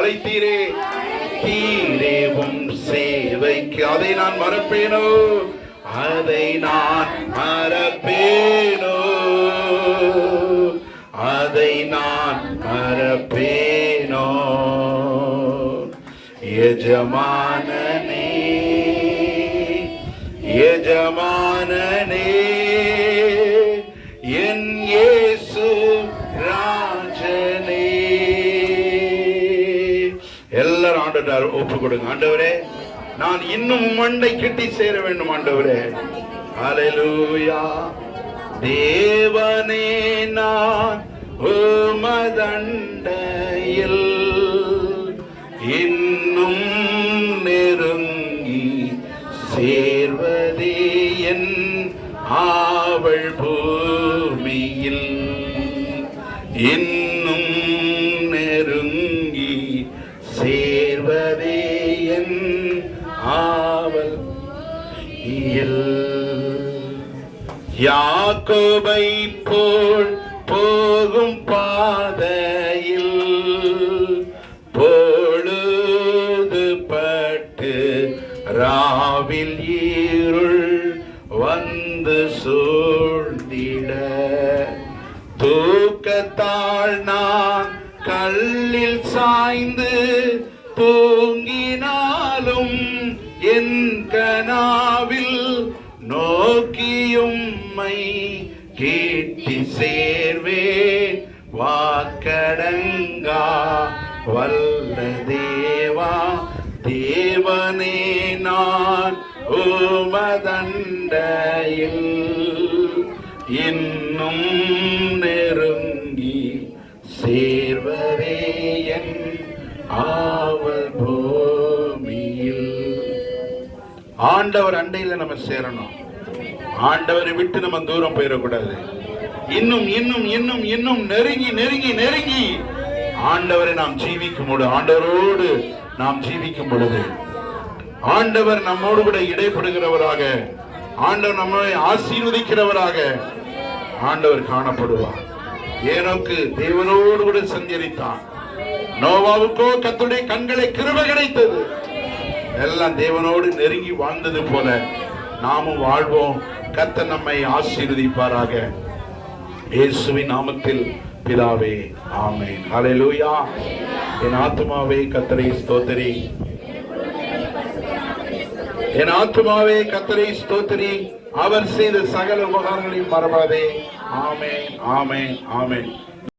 அழைத்தீரே தீரே உம் சேவைக்கு அதை நான் மறப்பேனோ? அதை நான் மறப்பேனோ? அதை நான் மறப்பேனோ? எஜமானனே எஜமானனே என் இயேசு ராஜன் எல்லாரும் ஒப்பு கொடுங்க ஆண்டவரே நான் இன்னும் மண்டை கிட்டி சேர வேண்டும் ஆண்டவரே. அலையூயா தேவனே நான் இன்னும் நெருங்கி சேர்வதே என் ஆவள் பூமியில். இன்னும் இயல் யாக்கோபை போல் போகும் பாதையில் பொழுது பட்டு ராவில் ஈருள் வந்து சூழ்ந்திட. தூக்கத்தாள் நான் கல்லில் சாய்ந்து தூங்கினாலும் என் கனாவில் நோக்கியும்மை கேட்டி சேர்வே. வாக்கடங்கா வல்ல தேவா தேவனே நான் ஓமதண்டையில் இன்னும் ஆண்டவர் அண்டையில நம்ம சேரணும். ஆண்டவரை விட்டு நம்ம தூரம் போயிடக்கூடாது. இன்னும் இன்னும் இன்னும் இன்னும் நெருங்கி நெருங்கி நெருங்கி ஆண்டவரை நாம் ஜீவிக்கும் பொழுது ஆண்டவரோடு நாம் ஜீவிக்கும் பொழுது ஆண்டவர் நம்மோடு கூட இடைப்படுகிறவராக ஆண்டவர் நம்மை ஆசீர்வதிக்கிறவராக ஆண்டவர் காணப்படுவார். ஏனோக்கு தேவனோடு கூட சஞ்சரித்தான். நோவாவுக்கோ கத்துடைய கண்களை கிருப கிடைத்தது. எல்லாம் தேவனோடு நெருங்கி வாழ்ந்தது போல நாமும் வாழ்வோம். கத்த நம்மை ஆசீர்வதிப்பாராக. இயேசுவின் நாமத்தில் பிதாவே ஆமென். ஹalleluya. என் ஆத்துமாவே கத்தரை ஸ்தோத்திரி. என் ஆத்துமாவே கத்தரை ஸ்தோத்திரி. அவர் செய்த சகல உபகாரங்களையும் மறவாதே. ஆமேன் ஆமேன் ஆமேன்.